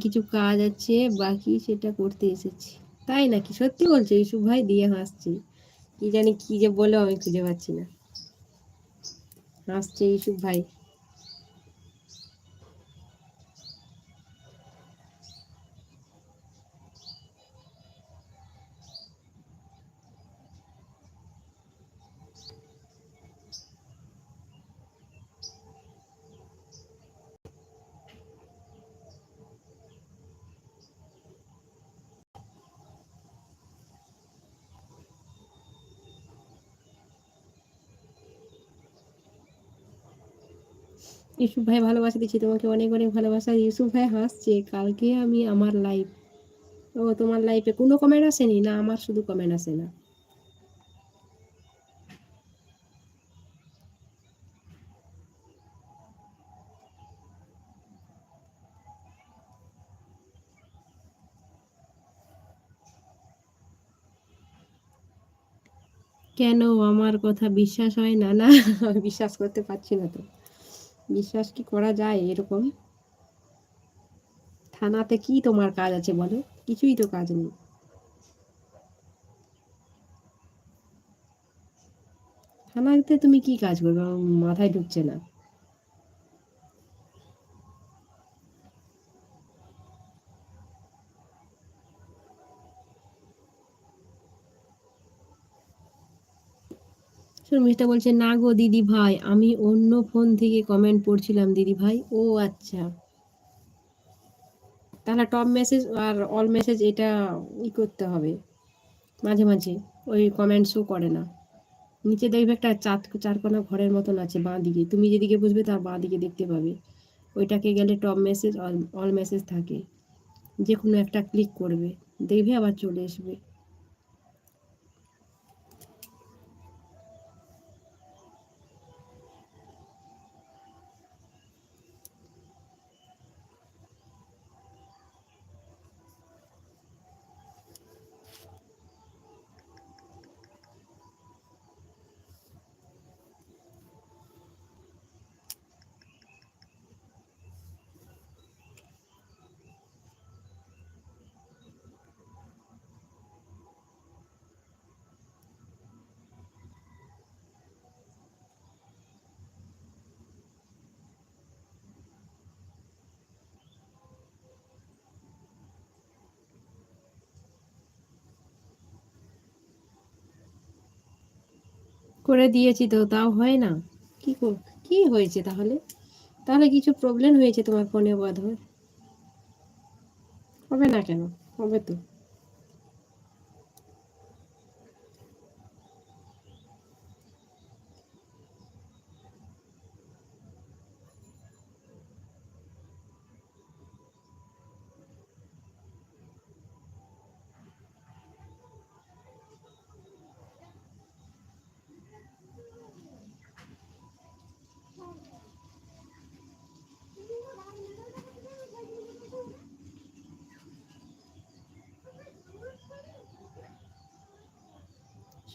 কিছু কাজ আছে, বাকি সেটা করতে এসেছি। তাই নাকি? সত্যি বলছে ইসু ভাই দিয়ে হাসছি। কি জানি কি যে বলো আমি খুঁজে পাচ্ছি না। হাসছে ইসুফ ভাই। ইউসুফ ভাই ভালোবাসা দিচ্ছি, তোমাকে অনেক অনেক ভালোবাসা। ইউসুফ ভাই, হাসছে, কালকে আমি আমার লাইফ ও, তোমার লাইফে কোনো কমেন্ট আসেনি? না, আমার শুধু কমেন্ট আসে না। কেন আমার কথা বিশ্বাস হয় না? না বিশ্বাস করতে পারছি না তো। বিশ্বাস কি করা যায় এরকম? থানাতে কি তোমার কাজ আছে বলো? কিছুই তো কাজ নেই। থানাতে তুমি কি কাজ করবে? মাথায় ঢুকছে না। শর্মিষ্ঠা বলছে, না গো দিদি ভাই, আমি অন্য ফোন থেকে কমেন্ট পড়ছিলাম, দিদি ভাই। ও আচ্ছা। তাহলে টপ মেসেজ আর অল মেসেজ এটা ই করতে হবে। মাঝে মাঝে ওই কমেন্ট শো করে না। নিচে দেখবে একটা চার চারকোনা ঘরের মতন আছে বাঁ দিকে তুমি যেদিকে বুঝবে তার বাঁ দিকে দেখতে পাবে। ওইটাকে গেলে টপ মেসেজ অল মেসেজ থাকে। যে কোনো একটা ক্লিক করবে। দেখবে আবার চলে আসবে। করে দিয়েছি তো, তাও হয় না। কি কি হয়েছে তাহলে? তাহলে কিছু প্রবলেম হয়েছে তোমার ফোনে বোধ হবে না কেন? হবে তো।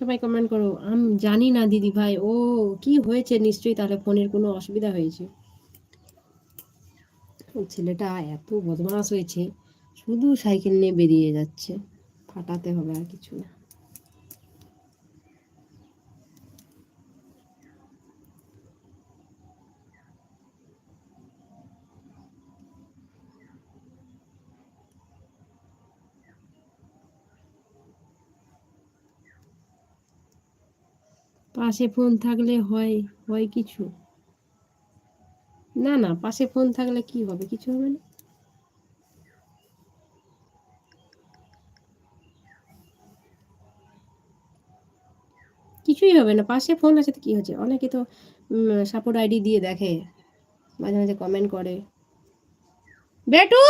সবাই কমেন্ট করো, আমি, জানি না দিদি ভাই, ও কি হয়েছে? নিশ্চয়ই তাহলে ফোনের কোনো অসুবিধা হয়েছে। ছেলেটা এত বদমাস হয়েছে, শুধু সাইকেল নিয়ে বেরিয়ে যাচ্ছে, ফাটাতে হবে আর কিছু না। পাশে ফোন থাকলে হয় হয় কিছু। না না, পাশে ফোন থাকলে কি হবে? কিছু হবে না। কিছুই হবে না। পাশে ফোন আছে তো কি হচ্ছে? অনেকে তো সাপোর্ট আইডি দিয়ে দেখে, মাঝে মাঝে কমেন্ট করে। বেটু!